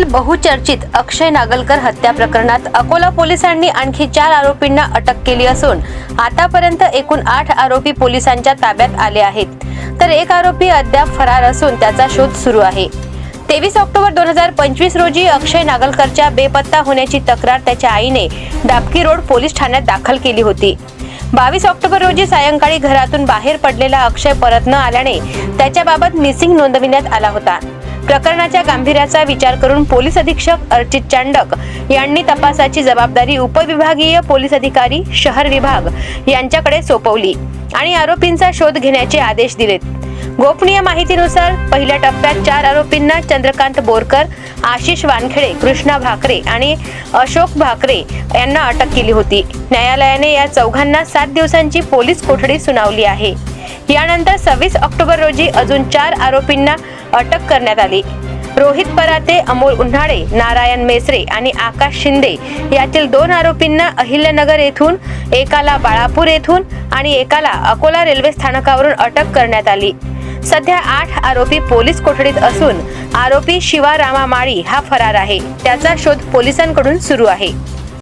बहुचर्चित अक्षय नागलकर हत्या प्रकरणात अकोला पोलिसांनी आणखी चार आरोपींना अटक केली असून आतापर्यंत एकूण आठ आरोपी पोलिसांच्या ताब्यात आले आहेत. तर एक आरोपी अद्याप फरार असून त्याचा शोध सुरू आहे. तेवीस ऑक्टोबर दोन हजार पंचवीस रोजी अक्षय नागलकरच्या बेपत्ता होण्याची तक्रार त्याच्या आईने डाबकी रोड पोलीस ठाण्यात दाखल केली होती. बावीस ऑक्टोबर रोजी सायंकाळी घरातून बाहेर पडलेला अक्षय परत न आल्याने त्याच्याबाबत मिसिंग नोंदविण्यात आला होता. प्रकरणाच्या गांभीर्याचा विचार करून पोलीस अधीक्षक अर्चित चांडक यांनी तपासाची जबाबदारी उपविभागीय पोलीस अधिकारी शहर विभाग यांच्याकडे सोपवली आणि आरोपींचा शोध घेण्याचे आदेश दिलेत. गोपनीय माहितीनुसार पहिल्या टप्प्यात चार आरोपींना चंद्रकांत बोरकर आशिष वानखेडे कृष्णा भाकरे आणि अशोक भाकरे यांना अटक केली होती. न्यायालयाने या चौघांना सात दिवसांची पोलीस कोठडी सुनावली आहे. यानंतर सव्वीस ऑक्टोबर रोजी अजून चार आरोपींना अटक करण्यात आली. रोहित पराते अमोल उन्हाळे नारायण मेसरे आणि आकाश शिंदे यातील दोन आरोपींना अहिल्यानगर येथून एकाला बाळापूर येथून आणि एकाला अकोला रेल्वे स्थानकावरून अटक करण्यात आली. सध्या आठ आरोपी पोलीस कोठडीत असून आरोपी शिवा रामा माळी हा फरार आहे. त्याचा शोध पोलिसांकडून सुरू आहे.